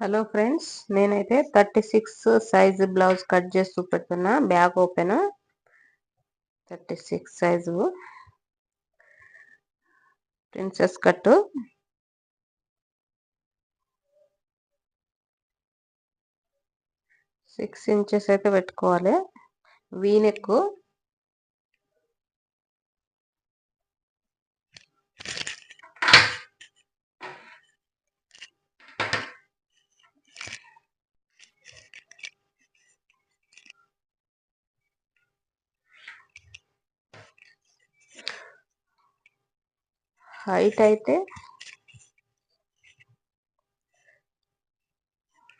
Hello friends నేనైతే thirty six size blouse cut చేసి చూపెడుతున్నా. Back open thirty six size princess cut six inches అయితే పెట్టుకోవాలి. వీనెక్కు height అయితే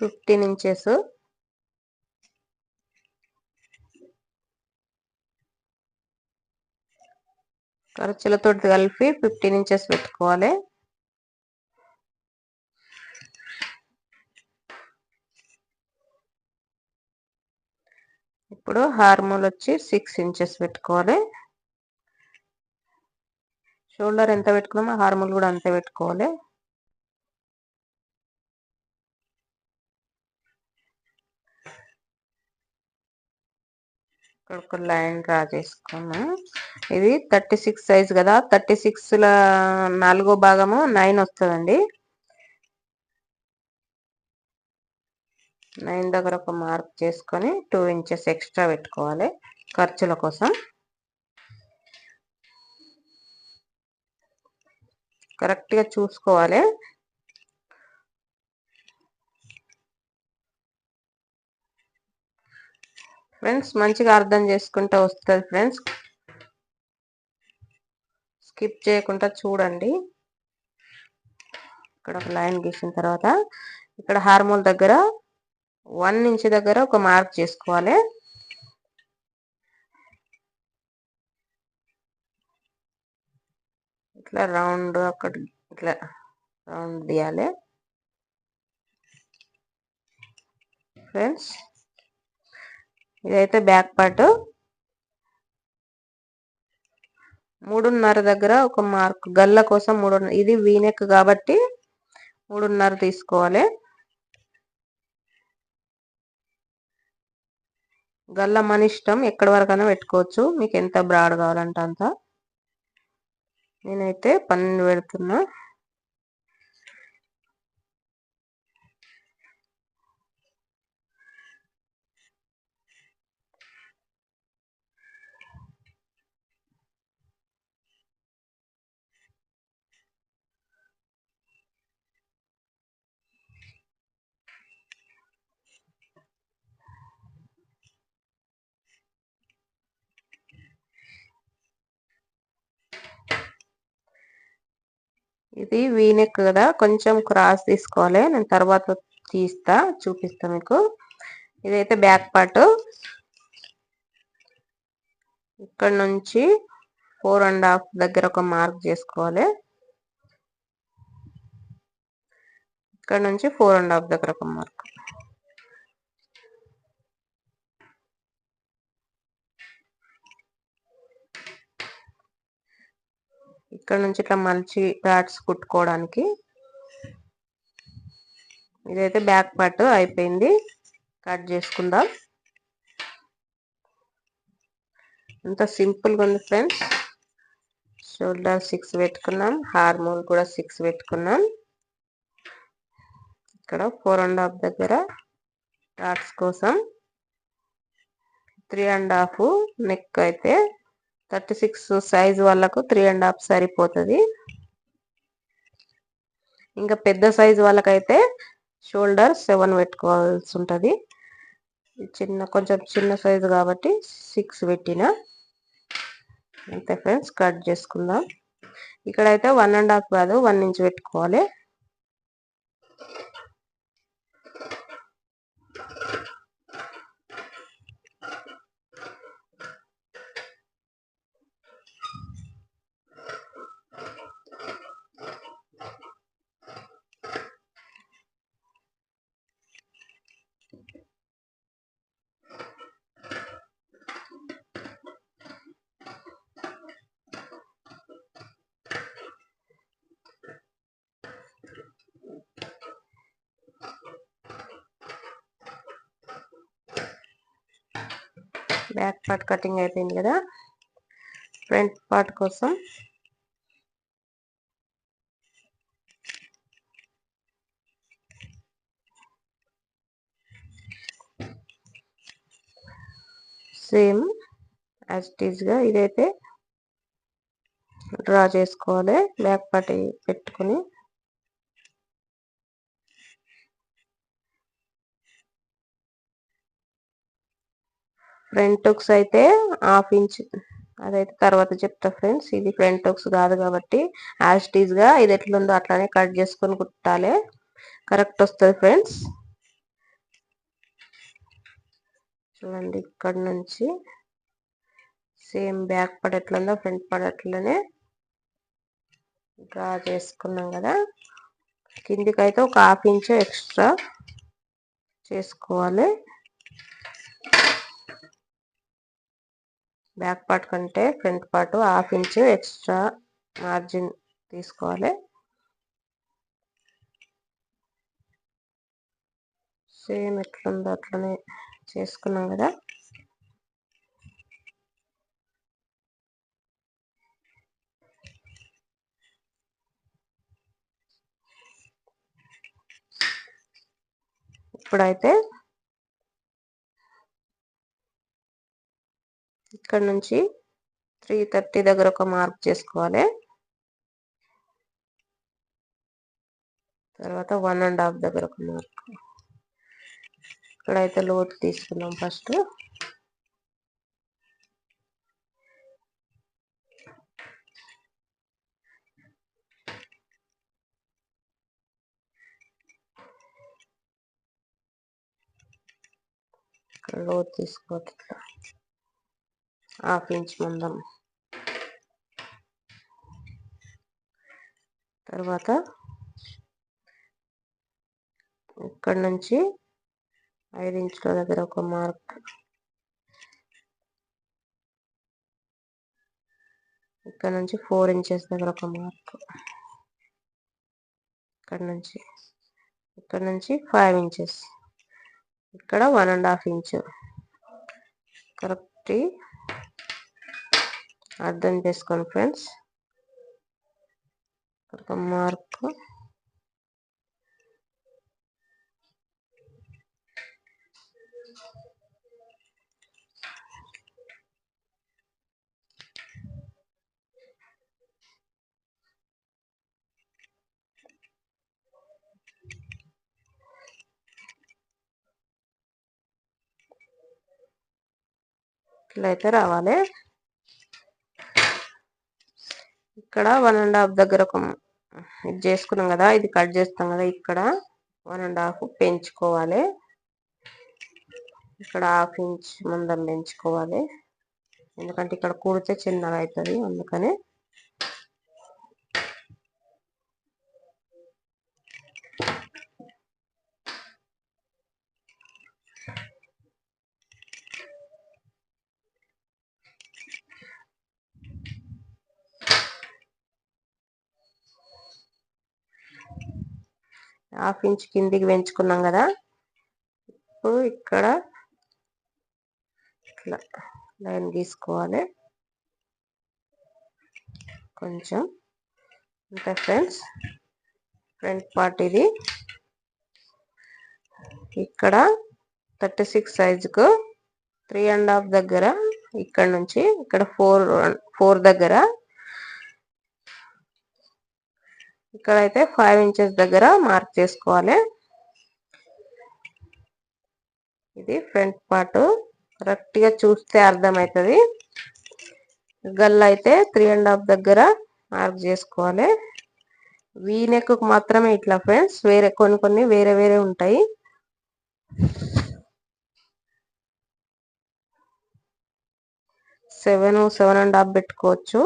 ఫిఫ్టీన్ ఇంచెస్. ఖర్చులతో కలిపి ఫిఫ్టీన్ ఇంచెస్ పెట్టుకోవాలి. ఇప్పుడు హార్మోల్ వచ్చి సిక్స్ ఇంచెస్ పెట్టుకోవాలి. షోల్డర్ ఎంత పెట్టుకున్నామో హార్మోల్ కూడా అంతే పెట్టుకోవాలి. ఇక్కడ ఒక లైన్ డ్రా చేసుకున్నాం. ఇది థర్టీ సిక్స్ సైజ్ కదా థర్టీ సిక్స్ల నాలుగో భాగము నైన్ వస్తుందండి. నైన్ దగ్గర ఒక మార్క్ చేసుకొని టూ ఇంచెస్ ఎక్స్ట్రా పెట్టుకోవాలి ఖర్చుల కోసం. కరెక్ట్గా చూసుకోవాలి. ఫ్రెండ్స్ మంచిగా అర్థం చేసుకుంటూ వస్తుంది ఫ్రెండ్స్. స్కిప్ చేయకుండా చూడండి. ఇక్కడ ఒక లైన్ గీసిన తర్వాత ఇక్కడ హార్మోల్ దగ్గర వన్ ఇంచ్ దగ్గర ఒక మార్క్ చేసుకోవాలి. ఇట్లా రౌండ్ అక్కడ ఇట్లా రౌండ్ తీయాలి. ఫ్రెండ్స్ ఇదైతే బ్యాక్ పార్ట్. మూడున్నర దగ్గర ఒక మార్క్ గల్ల కోసం మూడు ఇది వీనెక్ కాబట్టి మూడున్నర తీసుకోవాలి. గల్ల మన ఇష్టం ఎక్కడి వరకైనా పెట్టుకోవచ్చు. మీకు ఎంత బ్రాడ్ కావాలంటే అంత. నేనైతే పన్నెండు పెడుతున్నా. ఇది వీనెక్ కదా కొంచెం క్రాస్ తీసుకోవాలి. నేను తర్వాత తీస్తా చూపిస్తా మీకు. ఇదైతే బ్యాక్ పార్ట్. ఇక్కడ నుంచి ఫోర్ అండ్ హాఫ్ దగ్గర ఒక మార్క్ చేసుకోవాలి. ఇక్కడ నుంచి ఫోర్ అండ్ హాఫ్ దగ్గర ఒక మార్క్. ఇక్కడ నుంచి ఇట్లా మంచి డాట్స్ కుట్టుకోవడానికి. ఇదైతే బ్యాక్ పార్ట్ అయిపోయింది. కట్ చేసుకుందాం. అంత సింపుల్గా ఉంది ఫ్రెండ్స్. షోల్డర్ సిక్స్ పెట్టుకున్నాం. హార్మోన్ కూడా సిక్స్ పెట్టుకున్నాం. ఇక్కడ ఫోర్ అండ్ హాఫ్ దగ్గర డాట్స్ కోసం. త్రీ అండ్ హాఫ్ నెక్ అయితే థర్టీ సిక్స్ సైజ్ వాళ్ళకు త్రీ అండ్ హాఫ్ సరిపోతుంది. ఇంకా పెద్ద సైజ్ వాళ్ళకైతే షోల్డర్ సెవెన్ పెట్టుకోవాల్సి ఉంటుంది. చిన్న కొంచెం చిన్న సైజు కాబట్టి సిక్స్ పెట్టిన. అంతే ఫ్రెండ్స్ కట్ చేసుకుందాం. ఇక్కడైతే వన్ అండ్ హాఫ్ కాదు వన్ ఇంచ్ పెట్టుకోవాలి. బ్యాక్ పార్ట్ కటింగ్ అయిపోయింది కదా? ఫ్రంట్ పార్ట్ కోసం. సేమ్ యాజ్గా ఇదైతే డ్రా చేసుకోవాలి. బ్యాక్ పార్ట్ పెట్టుకుని ఫ్రంట్ హుక్స్ అయితే హాఫ్ ఇంచ్ అదైతే తర్వాత చెప్తా ఫ్రెండ్స్. ఇది ఫ్రంట్ హుక్స్ కాదు కాబట్టి యాజ్గా ఇది ఎట్లుందో అట్లానే కట్ చేసుకొని కుట్టాలి. కరెక్ట్ వస్తుంది ఫ్రెండ్స్. చూడండి ఇక్కడ నుంచి సేమ్ బ్యాక్ పడ ఎట్లుందో ఫ్రంట్ పడ అట్లనే డ్రా చేసుకున్నాం కదా. కిందికైతే ఒక హాఫ్ ఇంచ్ ఎక్స్ట్రా చేసుకోవాలి. బ్యాక్ పార్ట్ కంటే front part half inch extra margin తీసుకోవాలి. సేమ్ ఎట్లుందో అట్లనే చేసుకున్నాం కదా. ఇప్పుడైతే ఇక్కడ నుంచి త్రీ థర్టీ దగ్గర ఒక మార్క్ చేసుకోవాలి. తర్వాత వన్ అండ్ హాఫ్ దగ్గర ఒక మార్క్ ఇక్కడైతే లోతు తీసుకున్నాం ఫస్ట్ ఇక్కడ లోతు తీసుకోవచ్చు హాఫ్ ఇంచ్ మందం తర్వాత ఇక్కడ నుంచి ఐదు ఇంచుల దగ్గర ఒక మార్క్. ఇక్కడ నుంచి ఫోర్ ఇంచెస్ దగ్గర ఒక మార్క్. ఇక్కడ నుంచి ఇక్కడ నుంచి ఫైవ్ ఇంచెస్. ఇక్కడ one and half inch. Correct అర్థం చేసుకోండి ఫ్రెండ్స్ ఒక మార్క్ ఇట్లా అయితే రావాలి ఇక్కడ వన్ అండ్ హాఫ్ దగ్గర ఒక ఇది చేసుకున్నాం కదా ఇది కట్ చేస్తాం కదా ఇక్కడ. వన్ అండ్ హాఫ్ పెంచుకోవాలి. ఇక్కడ హాఫ్ ఇంచ్ మందం పెంచుకోవాలి. ఎందుకంటే ఇక్కడ కూడితే చిన్నగా అవుతుంది అందుకని హాఫ్ ఇంచ్ కిందికి పెంచుకున్నాం కదా. ఇప్పుడు ఇక్కడ ఇట్లా లైన్ గీసుకోవాలి కొంచెం అంతే ఫ్రెండ్స్. ఫ్రంట్ పార్ట్ ఇది. ఇక్కడ థర్టీ సిక్స్ సైజుకు త్రీ అండ్ హాఫ్ దగ్గర ఇక్కడ నుంచి ఇక్కడ ఫోర్ ఫోర్ దగ్గర ఇక్కడైతే ఫైవ్ ఇంచెస్ దగ్గర మార్క్ చేసుకోవాలి. ఇది ఫ్రంట్ పార్ట్ కరెక్ట్గా చూస్తే అర్థమవుతుంది గల్ అయితే త్రీ అండ్ హాఫ్ దగ్గర మార్క్ చేసుకోవాలి. వీ నెక్ మాత్రమే ఇట్లా ఫ్రెండ్స్ వేరే కొన్ని కొన్ని వేరే వేరే ఉంటాయి. సెవెన్ సెవెన్ అండ్ హాఫ్ పెట్టుకోవచ్చు.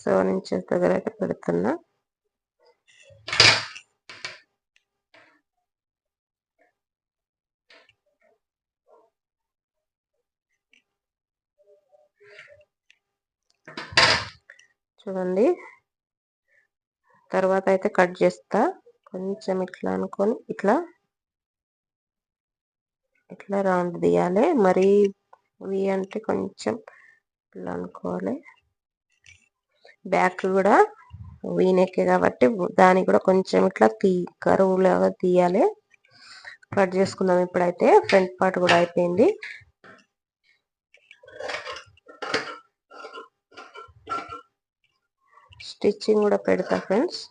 సెవెన్ ఇంచెస్ దగ్గర అయితే పెడుతున్నా. చూడండి. తర్వాత అయితే కట్ చేస్తా. కొంచెం ఇట్లా అనుకొని ఇట్లా. ఇట్లా రౌండ్ తీయాలి మరి వి అంటే కొంచెం ఇట్లా అనుకోవాలి. బ్యాక్ కూడా వీనెక్కే కాబట్టి దానికి కూడా కొంచెం ఇట్లా తీ కరువు లాగా తీయాలి. కట్ చేసుకుందాం ఇప్పుడైతే. ఫ్రంట్ పార్ట్ కూడా అయిపోయింది. స్టిచ్చింగ్ కూడా పెడతా ఫ్రెండ్స్.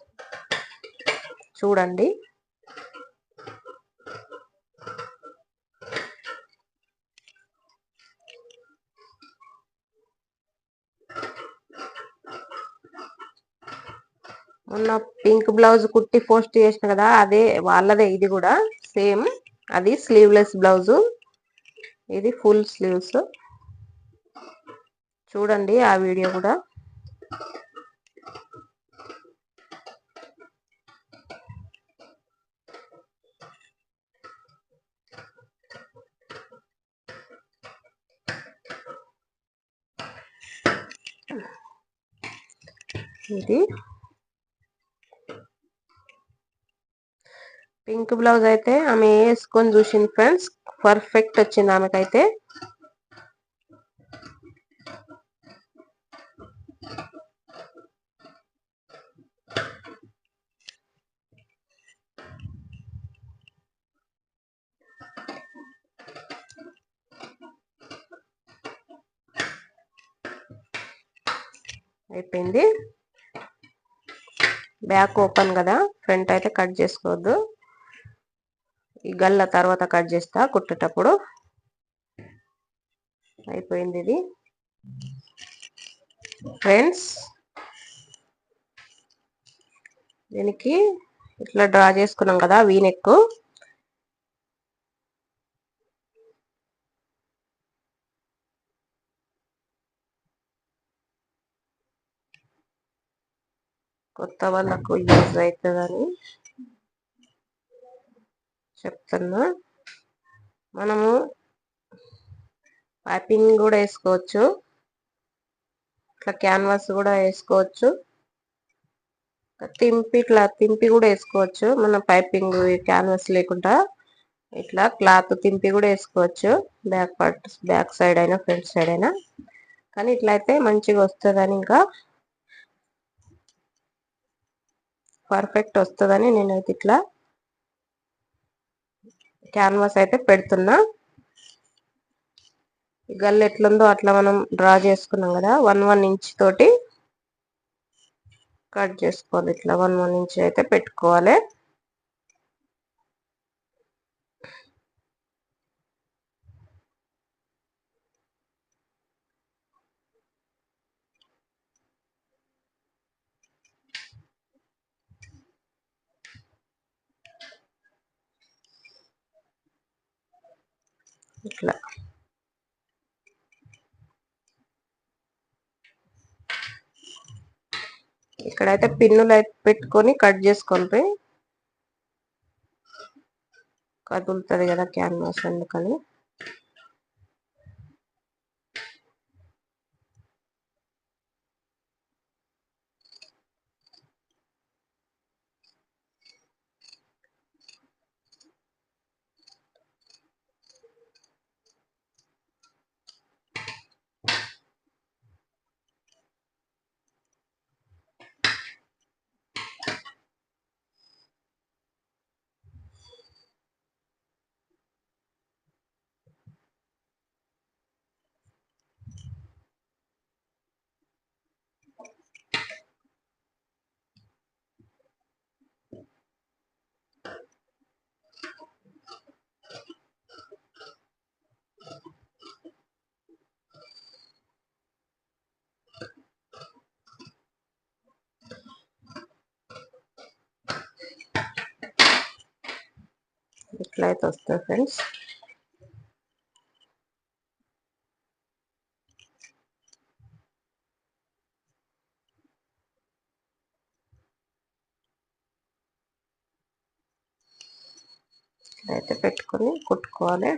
చూడండి. మొన్న పింక్ బ్లౌజ్ కుట్టి పోస్ట్ చేసిన కదా అదే వాళ్ళదే ఇది కూడా సేమ్ అది స్లీవ్లెస్ బ్లౌజ్. ఇది ఫుల్ స్లీవ్స్. చూడండి ఆ వీడియో కూడా. ఇది పింక్ బ్లౌజ్ అయితే ఆమె వేసుకొని చూసింది ఫ్రెండ్స్. పర్ఫెక్ట్ వచ్చింది ఆమెకైతే. అయిపోయింది. బ్యాక్ ఓపెన్ కదా. ఫ్రంట్ అయితే కట్ చేసుకోవద్దు. ఈ గల్ల తర్వాత కట్ చేస్తా కుట్టేటప్పుడు. అయిపోయింది ఇది. ఫ్రెండ్స్ దీనికి ఇట్లా డ్రా చేసుకున్నాం కదా వీనెక్ కొత్త వాళ్ళకు యూజ్ అవుతుందని. చెప్తున్నా. మనము పైపింగ్ కూడా వేసుకోవచ్చు. ఇట్లా క్యాన్వాస్ కూడా వేసుకోవచ్చు. తింపి ఇట్లా తింపి కూడా వేసుకోవచ్చు. మన పైపింగ్ క్యాన్వాస్ లేకుండా ఇట్లా క్లాత్ తింపి కూడా వేసుకోవచ్చు. బ్యాక్ పార్ట్ బ్యాక్ సైడ్ అయినా ఫ్రంట్ సైడ్ అయినా. కానీ ఇట్లా అయితే మంచిగా వస్తుందని ఇంకా పర్ఫెక్ట్ వస్తుందని నేనైతే ఇట్లా క్యాన్వాస్ అయితే పెడుతున్నా. గల్ ఎట్లుందో అట్లా మనం డ్రా చేసుకున్నాం కదా వన్ వన్ ఇంచ్ తోటి కట్ చేసుకోవాలి. ఇట్లా వన్ వన్ ఇంచ్ అయితే పెట్టుకోవాలి. ఇట్లా. ఇక్కడైతే పిన్నులు అయితే పెట్టుకొని కట్ చేసుకోండి కదులుతుంది కదా క్యాన్వాస్ అందుకని. ఇట్లా అయితే వస్తుంది ఫ్రెండ్స్. అయితే పెట్టుకొని కుట్టుకోవాలి.